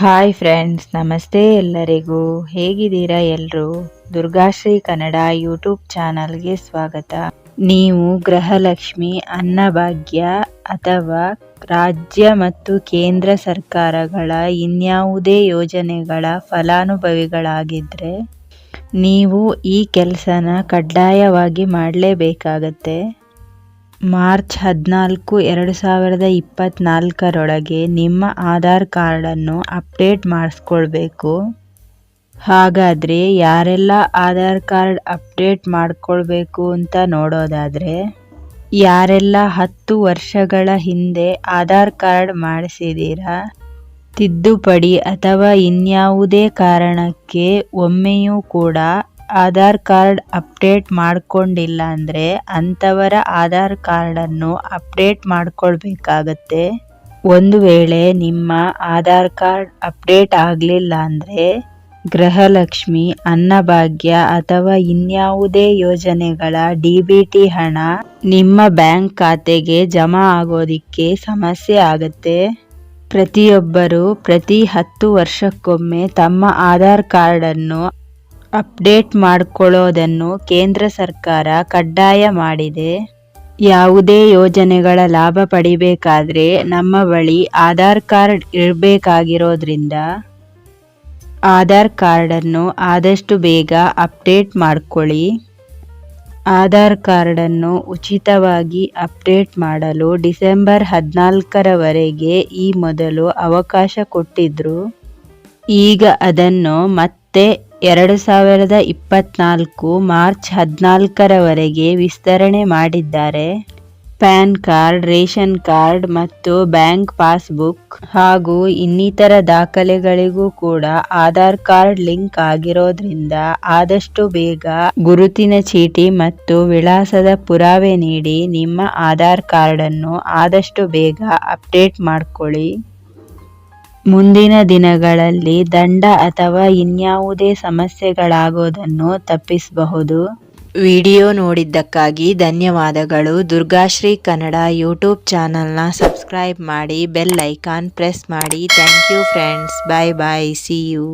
Hi friends ನಮಸ್ತೆ ಎಲ್ಲರಿಗೂ. ಹೇಗಿದ್ದೀರಾ ಎಲ್ಲರೂ ದುರ್ಗಾಶ್ರೀ ಕನ್ನಡ ಯೂಟ್ಯೂಬ್ ಚಾನಲ್ಗೆ ಸ್ವಾಗತ. ನೀವು ಗೃಹಲಕ್ಷ್ಮಿ, ಅನ್ನಭಾಗ್ಯ ಅಥವಾ ರಾಜ್ಯ ಮತ್ತು ಕೇಂದ್ರ ಸರ್ಕಾರಗಳ ಇನ್ಯಾವುದೇ ಯೋಜನೆಗಳ ಫಲಾನುಭವಿಗಳಾಗಿದ್ದರೆ ನೀವು ಈ ಕೆಲಸನ ಕಡ್ಡಾಯವಾಗಿ ಮಾಡಲೇಬೇಕಾಗತ್ತೆ. ಮಾರ್ಚ್ ಹದಿನಾಲ್ಕು, ಎರಡು ಸಾವಿರದ ಇಪ್ಪತ್ತ್ನಾಲ್ಕರೊಳಗೆ ನಿಮ್ಮ ಆಧಾರ್ ಕಾರ್ಡನ್ನು ಅಪ್ಡೇಟ್ ಮಾಡಿಸ್ಕೊಳ್ಬೇಕು. ಹಾಗಾದರೆ ಯಾರೆಲ್ಲ ಆಧಾರ್ ಕಾರ್ಡ್ ಅಪ್ಡೇಟ್ ಮಾಡಿಕೊಳ್ಬೇಕು ಅಂತ ನೋಡೋದಾದರೆ, ಯಾರೆಲ್ಲ ಹತ್ತು ವರ್ಷಗಳ ಹಿಂದೆ ಆಧಾರ್ ಕಾರ್ಡ್ ಮಾಡಿಸಿದ್ದೀರಾ ತಿದ್ದುಪಡಿ ಅಥವಾ ಇನ್ಯಾವುದೇ ಕಾರಣಕ್ಕೆ ಒಮ್ಮೆಯೂ ಕೂಡ ಆಧಾರ್ ಕಾರ್ಡ್ ಅಪ್ಡೇಟ್ ಮಾಡ್ಕೊಂಡಿಲ್ಲ ಅಂದ್ರೆ ಅಂತವರ ಆಧಾರ್ ಕಾರ್ಡನ್ನು ಅಪ್ಡೇಟ್ ಮಾಡ್ಕೊಳ್ಬೇಕಾಗತ್ತೆ. ಒಂದು ವೇಳೆ ನಿಮ್ಮ ಆಧಾರ್ ಕಾರ್ಡ್ ಅಪ್ಡೇಟ್ ಆಗಲಿಲ್ಲ ಅಂದ್ರೆ ಗೃಹಲಕ್ಷ್ಮಿ, ಅನ್ನಭಾಗ್ಯ ಅಥವಾ ಇನ್ಯಾವುದೇ ಯೋಜನೆಗಳ ಡಿ ಹಣ ನಿಮ್ಮ ಬ್ಯಾಂಕ್ ಖಾತೆಗೆ ಜಮಾ ಆಗೋದಿಕ್ಕೆ ಸಮಸ್ಯೆ ಆಗುತ್ತೆ. ಪ್ರತಿಯೊಬ್ಬರು ಪ್ರತಿ ಹತ್ತು ವರ್ಷಕ್ಕೊಮ್ಮೆ ತಮ್ಮ ಆಧಾರ್ ಕಾರ್ಡನ್ನು ಅಪ್ಡೇಟ್ ಮಾಡ್ಕೊಳ್ಳೋದನ್ನು ಕೇಂದ್ರ ಸರ್ಕಾರ ಕಡ್ಡಾಯ ಮಾಡಿದೆ. ಯಾವುದೇ ಯೋಜನೆಗಳ ಲಾಭ ಪಡಿಬೇಕಾದ್ರೆ ನಮ್ಮ ಬಳಿ ಆಧಾರ್ ಕಾರ್ಡ್ ಇರಬೇಕಾಗಿರೋದ್ರಿಂದ ಆಧಾರ್ ಕಾರ್ಡನ್ನು ಆದಷ್ಟು ಬೇಗ ಅಪ್ಡೇಟ್ ಮಾಡ್ಕೊಳ್ಳಿ. ಆಧಾರ್ ಕಾರ್ಡನ್ನು ಉಚಿತವಾಗಿ ಅಪ್ಡೇಟ್ ಮಾಡಲು ಡಿಸೆಂಬರ್ ಹದಿನಾಲ್ಕರವರೆಗೆ ಈ ಮೊದಲು ಅವಕಾಶ ಕೊಟ್ಟಿದ್ದರು ಈಗ ಅದನ್ನು ಮತ್ತೆ ಎರಡು ಸಾವಿರದ ಇಪ್ಪತ್ನಾಲ್ಕು ಮಾರ್ಚ್ ಹದಿನಾಲ್ಕರವರೆಗೆ ವಿಸ್ತರಣೆ ಮಾಡಿದ್ದಾರೆ. ಪ್ಯಾನ್ ಕಾರ್ಡ್, ರೇಷನ್ ಕಾರ್ಡ್ ಮತ್ತು ಬ್ಯಾಂಕ್ ಪಾಸ್ಬುಕ್ ಹಾಗೂ ಇನ್ನಿತರ ದಾಖಲೆಗಳಿಗೂ ಕೂಡ ಆಧಾರ್ ಕಾರ್ಡ್ ಲಿಂಕ್ ಆಗಿರೋದ್ರಿಂದ ಆದಷ್ಟು ಬೇಗ ಗುರುತಿನ ಚೀಟಿ ಮತ್ತು ವಿಳಾಸದ ಪುರಾವೆ ನೀಡಿ ನಿಮ್ಮ ಆಧಾರ್ ಕಾರ್ಡನ್ನು ಆದಷ್ಟು ಬೇಗ ಅಪ್ಡೇಟ್ ಮಾಡ್ಕೊಳ್ಳಿ. ಮುಂದಿನ ದಿನಗಳಲ್ಲಿ ದಂಡ ಅಥವಾ ಇನ್ಯಾವುದೇ ಸಮಸ್ಯೆಗಳಾಗೋದನ್ನು ತಪ್ಪಿಸಬಹುದು. ವಿಡಿಯೋ ನೋಡಿದ್ದಕ್ಕಾಗಿ ಧನ್ಯವಾದಗಳು. ದುರ್ಗಾಶ್ರೀ ಕನ್ನಡ ಯೂಟ್ಯೂಬ್ ಚಾನಲ್ನ ಸಬ್ಸ್ಕ್ರೈಬ್ ಮಾಡಿ, ಬೆಲ್ ಐಕಾನ್ ಪ್ರೆಸ್ ಮಾಡಿ. Thank you friends. Bye bye. See you